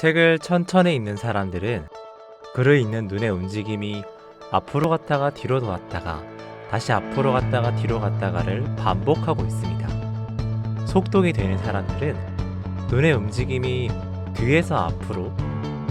책을 천천히 읽는 사람들은 글을 읽는 눈의 움직임이 앞으로 갔다가 뒤로 돌았다가 다시 앞으로 갔다가 뒤로 갔다가를 반복하고 있습니다. 속독이 되는 사람들은 눈의 움직임이 뒤에서 앞으로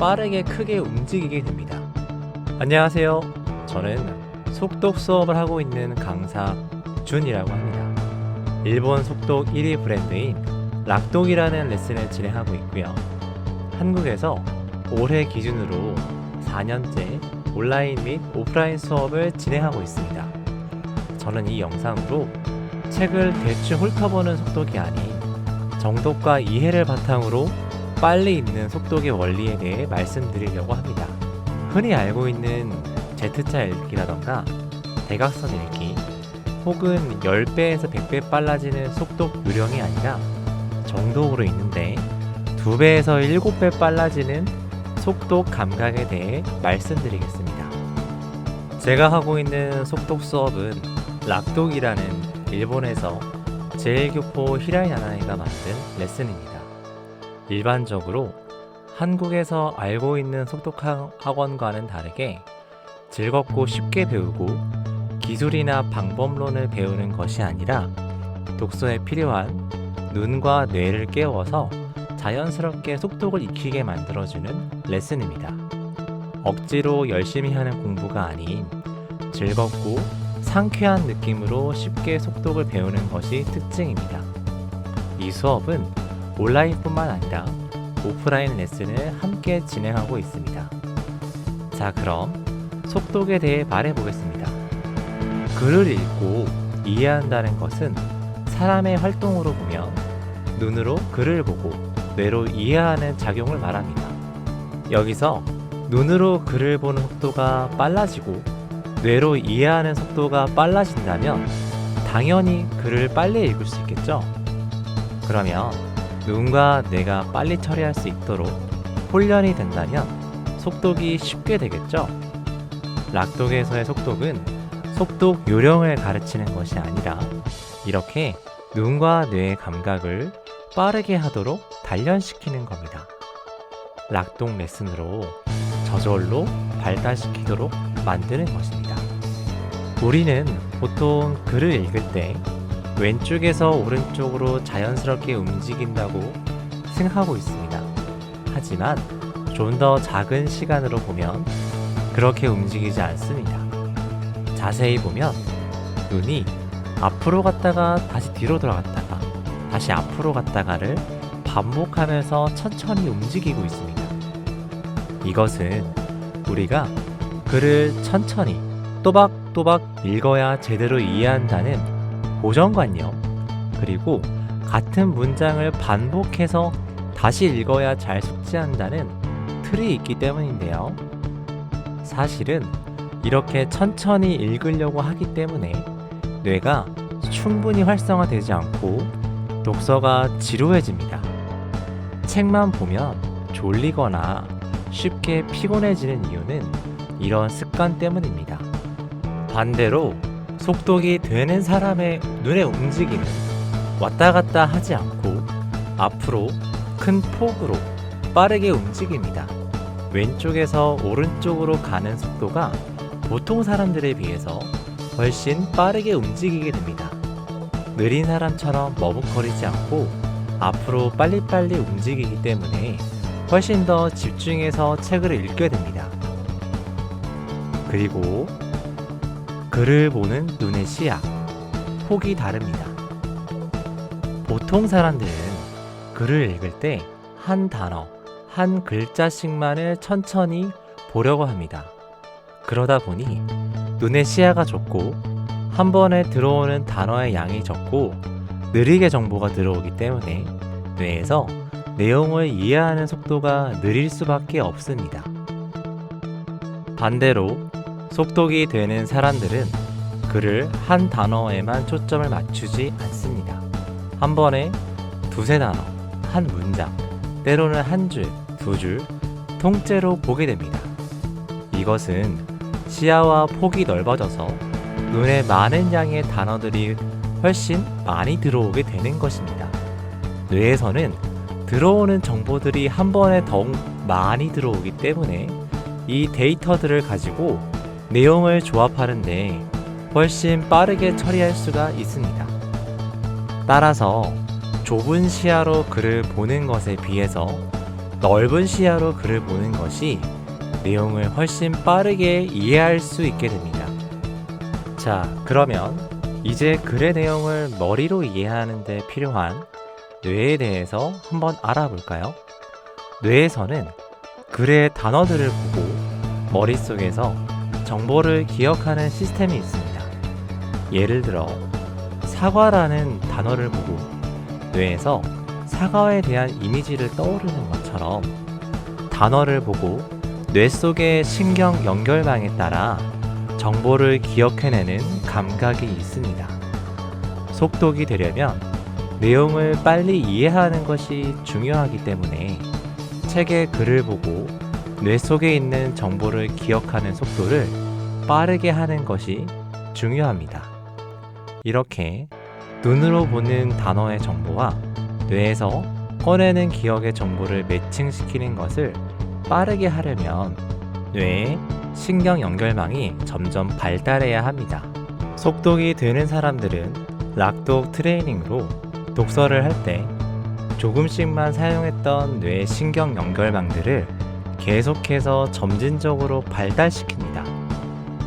빠르게 크게 움직이게 됩니다. 안녕하세요. 저는 속독 수업을 하고 있는 강사 준이라고 합니다. 일본 속독 1위 브랜드인 락독이라는 레슨을 진행하고 있고요. 한국에서 올해 기준으로 4년째 온라인 및 오프라인 수업을 진행하고 있습니다. 저는 이 영상으로 책을 대충 훑어보는 속독이 아닌 정독과 이해를 바탕으로 빨리 읽는 속독의 원리에 대해 말씀드리려고 합니다. 흔히 알고 있는 Z자 읽기라던가 대각선 읽기 혹은 10배에서 100배 빨라지는 속독 요령이 아니라 정독으로 읽는데 2배에서 7배 빨라지는 속독 감각에 대해 말씀드리겠습니다. 제가 하고 있는 속독 수업은 락독이라는 일본에서 제1교포 히라이 나나이가 만든 레슨입니다. 일반적으로 한국에서 알고 있는 속독 학- 학원과는 다르게 즐겁고 쉽게 배우고 기술이나 방법론을 배우는 것이 아니라 독서에 필요한 눈과 뇌를 깨워서 자연스럽게 속독을 익히게 만들어주는 레슨입니다. 억지로 열심히 하는 공부가 아닌 즐겁고 상쾌한 느낌으로 쉽게 속독을 배우는 것이 특징입니다. 이 수업은 온라인뿐만 아니라 오프라인 레슨을 함께 진행하고 있습니다. 자, 그럼 속독에 대해 말해보겠습니다. 글을 읽고 이해한다는 것은 사람의 활동으로 보면 눈으로 글을 보고 뇌로 이해하는 작용을 말합니다. 여기서 눈으로 글을 보는 속도가 빨라지고 뇌로 이해하는 속도가 빨라진다면 당연히 글을 빨리 읽을 수 있겠죠? 그러면 눈과 뇌가 빨리 처리할 수 있도록 훈련이 된다면 속독이 쉽게 되겠죠? 락독에서의 속독은 속독 요령을 가르치는 것이 아니라 이렇게 눈과 뇌의 감각을 빠르게 하도록 단련시키는 겁니다. 락독 레슨으로 저절로 발달시키도록 만드는 것입니다. 우리는 보통 글을 읽을 때 왼쪽에서 오른쪽으로 자연스럽게 움직인다고 생각하고 있습니다. 하지만 좀 더 작은 시간으로 보면 그렇게 움직이지 않습니다. 자세히 보면 눈이 앞으로 갔다가 다시 뒤로 돌아갔다가 다시 앞으로 갔다가를 반복하면서 천천히 움직이고 있습니다. 이것은 우리가 글을 천천히 또박또박 읽어야 제대로 이해한다는 고정관념 그리고 같은 문장을 반복해서 다시 읽어야 잘 숙지한다는 틀이 있기 때문인데요. 사실은 이렇게 천천히 읽으려고 하기 때문에 뇌가 충분히 활성화되지 않고 독서가 지루해집니다. 책만 보면 졸리거나 쉽게 피곤해지는 이유는 이런 습관 때문입니다. 반대로 속독이 되는 사람의 눈의 움직임은 왔다 갔다 하지 않고 앞으로 큰 폭으로 빠르게 움직입니다. 왼쪽에서 오른쪽으로 가는 속도가 보통 사람들에 비해서 훨씬 빠르게 움직이게 됩니다. 느린 사람처럼 머뭇거리지 않고 앞으로 빨리빨리 움직이기 때문에 훨씬 더 집중해서 책을 읽게 됩니다. 그리고 글을 보는 눈의 시야, 폭이 다릅니다. 보통 사람들은 글을 읽을 때 한 단어, 한 글자씩만을 천천히 보려고 합니다. 그러다 보니 눈의 시야가 좁고 한 번에 들어오는 단어의 양이 적고 느리게 정보가 들어오기 때문에 뇌에서 내용을 이해하는 속도가 느릴 수밖에 없습니다. 반대로 속독이 되는 사람들은 글을 한 단어에만 초점을 맞추지 않습니다. 한 번에 두세 단어, 한 문장, 때로는 한 줄, 두 줄, 통째로 보게 됩니다. 이것은 시야와 폭이 넓어져서 눈에 많은 양의 단어들이 훨씬 많이 들어오게 되는 것입니다. 뇌에서는 들어오는 정보들이 한 번에 더욱 많이 들어오기 때문에 이 데이터들을 가지고 내용을 조합하는데 훨씬 빠르게 처리할 수가 있습니다. 따라서 좁은 시야로 글을 보는 것에 비해서 넓은 시야로 글을 보는 것이 내용을 훨씬 빠르게 이해할 수 있게 됩니다. 자, 그러면 이제 글의 내용을 머리로 이해하는 데 필요한 뇌에 대해서 한번 알아볼까요? 뇌에서는 글의 단어들을 보고 머릿속에서 정보를 기억하는 시스템이 있습니다. 예를 들어 사과라는 단어를 보고 뇌에서 사과에 대한 이미지를 떠오르는 것처럼 단어를 보고 뇌 속의 신경 연결망에 따라 정보를 기억해내는 감각이 있습니다. 속독이 되려면 내용을 빨리 이해하는 것이 중요하기 때문에 책의 글을 보고 뇌 속에 있는 정보를 기억하는 속도를 빠르게 하는 것이 중요합니다. 이렇게 눈으로 보는 단어의 정보와 뇌에서 꺼내는 기억의 정보를 매칭시키는 것을 빠르게 하려면 뇌의 신경 연결망이 점점 발달해야 합니다. 속독이 되는 사람들은 락독 트레이닝으로 독서를 할 때 조금씩만 사용했던 뇌 신경 연결망들을 계속해서 점진적으로 발달시킵니다.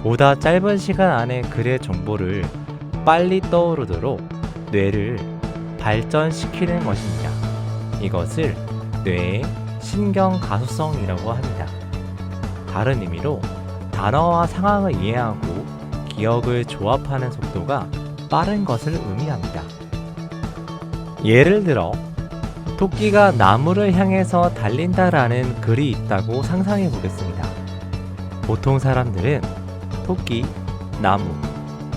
보다 짧은 시간 안에 글의 정보를 빨리 떠오르도록 뇌를 발전시키는 것입니다. 이것을 뇌의 신경 가소성이라고 합니다. 다른 의미로 단어와 상황을 이해하고 기억을 조합하는 속도가 빠른 것을 의미합니다. 예를 들어 토끼가 나무를 향해서 달린다라는 글이 있다고 상상해 보겠습니다. 보통 사람들은 토끼, 나무,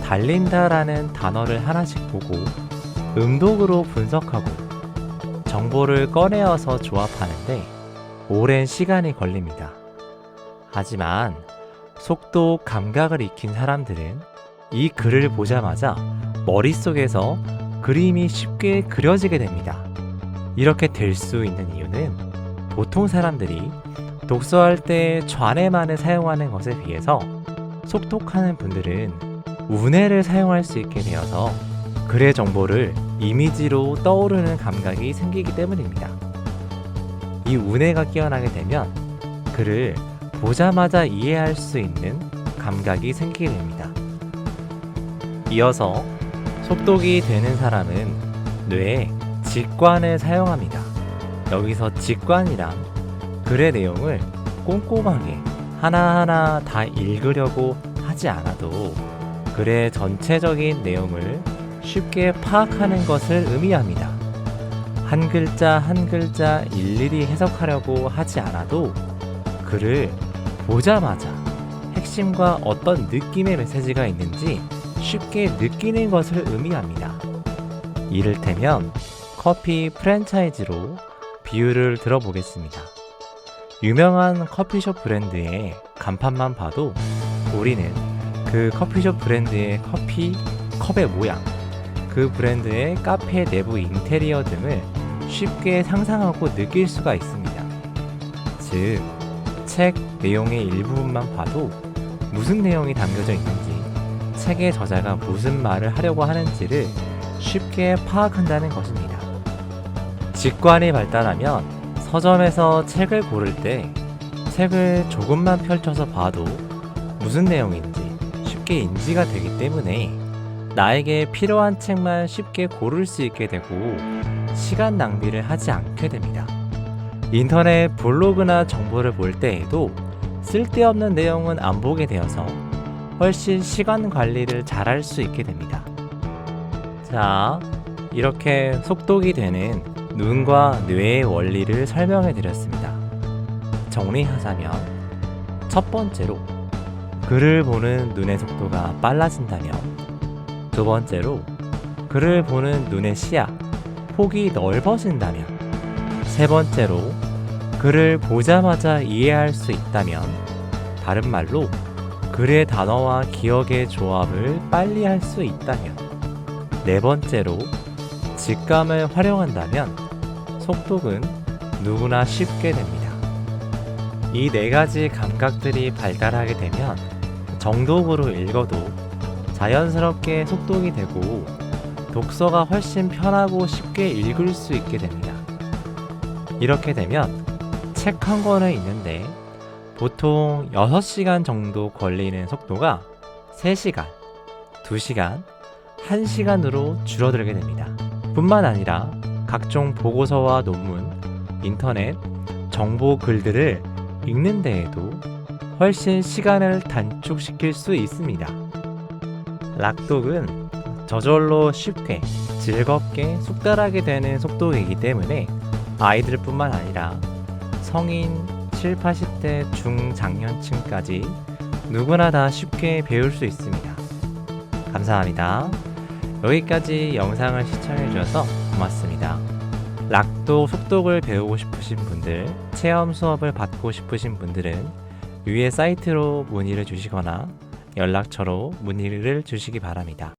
달린다라는 단어를 하나씩 보고 음독으로 분석하고 정보를 꺼내어서 조합하는데 오랜 시간이 걸립니다. 하지만 속도 감각을 익힌 사람들은 이 글을 보자마자 머릿속에서 그림이 쉽게 그려지게 됩니다. 이렇게 될 수 있는 이유는 보통 사람들이 독서할 때 좌뇌만을 사용하는 것에 비해서 속독하는 분들은 우뇌를 사용할 수 있게 되어서 글의 정보를 이미지로 떠오르는 감각이 생기기 때문입니다. 이 우뇌가 깨어나게 되면 글을 보자마자 이해할 수 있는 감각이 생기게 됩니다. 이어서 속독이 되는 사람은 뇌에 직관을 사용합니다. 여기서 직관이란 글의 내용을 꼼꼼하게 하나하나 다 읽으려고 하지 않아도 글의 전체적인 내용을 쉽게 파악하는 것을 의미합니다. 한 글자 한 글자 일일이 해석하려고 하지 않아도 글을 보자마자 핵심과 어떤 느낌의 메시지가 있는지 쉽게 느끼는 것을 의미합니다. 이를테면 커피 프랜차이즈로 비유를 들어보겠습니다. 유명한 커피숍 브랜드의 간판만 봐도 우리는 그 커피숍 브랜드의 커피 컵의 모양, 그 브랜드의 카페 내부 인테리어 등을 쉽게 상상하고 느낄 수가 있습니다. 즉, 책 내용의 일부분만 봐도 무슨 내용이 담겨져 있는지, 책의 저자가 무슨 말을 하려고 하는지를 쉽게 파악한다는 것입니다. 직관이 발달하면 서점에서 책을 고를 때 책을 조금만 펼쳐서 봐도 무슨 내용인지 쉽게 인지가 되기 때문에 나에게 필요한 책만 쉽게 고를 수 있게 되고 시간 낭비를 하지 않게 됩니다. 인터넷 블로그나 정보를 볼 때에도 쓸데없는 내용은 안 보게 되어서 훨씬 시간 관리를 잘 할 수 있게 됩니다. 자, 이렇게 속독이 되는 눈과 뇌의 원리를 설명해 드렸습니다. 정리하자면, 첫 번째로, 글을 보는 눈의 속도가 빨라진다면, 두 번째로, 글을 보는 눈의 시야, 폭이 넓어진다면, 세 번째로, 글을 보자마자 이해할 수 있다면, 다른 말로, 글의 단어와 기억의 조합을 빨리 할 수 있다면, 네 번째로, 직감을 활용한다면 속독은 누구나 쉽게 됩니다. 이 네 가지 감각들이 발달하게 되면 정독으로 읽어도 자연스럽게 속독이 되고 독서가 훨씬 편하고 쉽게 읽을 수 있게 됩니다. 이렇게 되면 책 한 권을 읽는데 보통 6시간 정도 걸리는 속도가 3시간, 2시간, 1시간으로 줄어들게 됩니다. 뿐만 아니라 각종 보고서와 논문, 인터넷, 정보 글들을 읽는 데에도 훨씬 시간을 단축시킬 수 있습니다. 락독은 저절로 쉽게 즐겁게 숙달하게 되는 속독이기 때문에 아이들뿐만 아니라 성인 7, 80대 중장년층까지 누구나 다 쉽게 배울 수 있습니다. 감사합니다. 여기까지 영상을 시청해 주셔서 고맙습니다. 락독 속독을 배우고 싶으신 분들, 체험 수업을 받고 싶으신 분들은 위의 사이트로 문의를 주시거나 연락처로 문의를 주시기 바랍니다.